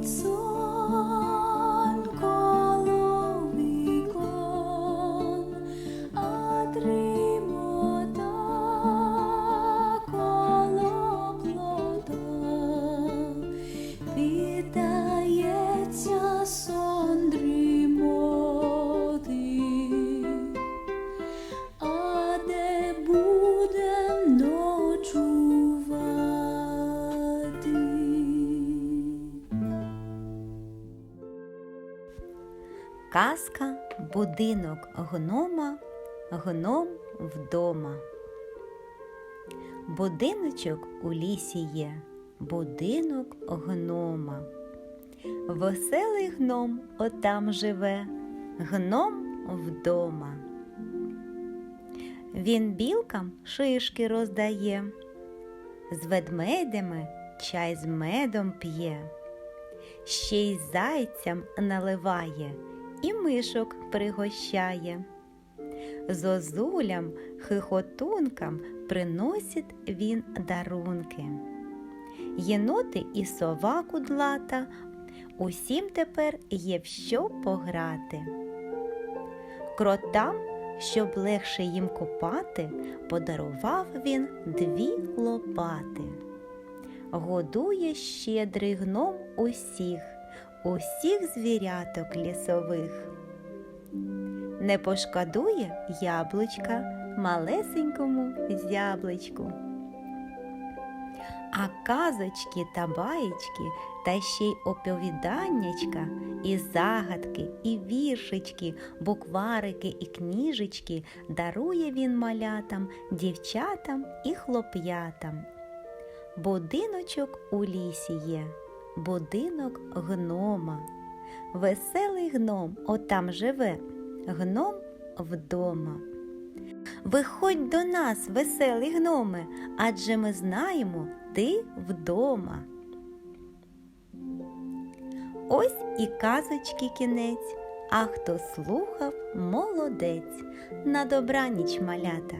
it's so Казка будинок гнома, гном вдома. Будиночок у лісі є, будинок гнома. Веселий гном отам живе, гном вдома. Він білкам шишки роздає, з ведмедями чай з медом п'є, ще й зайцям наливає і мишок пригощає. Зозулям, хихотункам приносить він дарунки. Єноти і сова кудлата, усім тепер є в що пограти. Кротам, щоб легше їм копати, подарував він дві лопати. Годує щедрий гном усіх, усіх звіряток лісових. Не пошкодує яблучка малесенькому зябличку. А казочки та баєчки, та ще й оповіданнячка, і загадки, і віршички, букварики і кніжечки дарує він малятам, дівчатам і хлоп'ятам. Будиночок у лісі є, будинок гнома. Веселий гном отам живе, гном вдома. Виходь до нас, веселий гноме, адже ми знаємо, ти вдома. Ось і казочки кінець, а хто слухав, молодець. На добраніч малята.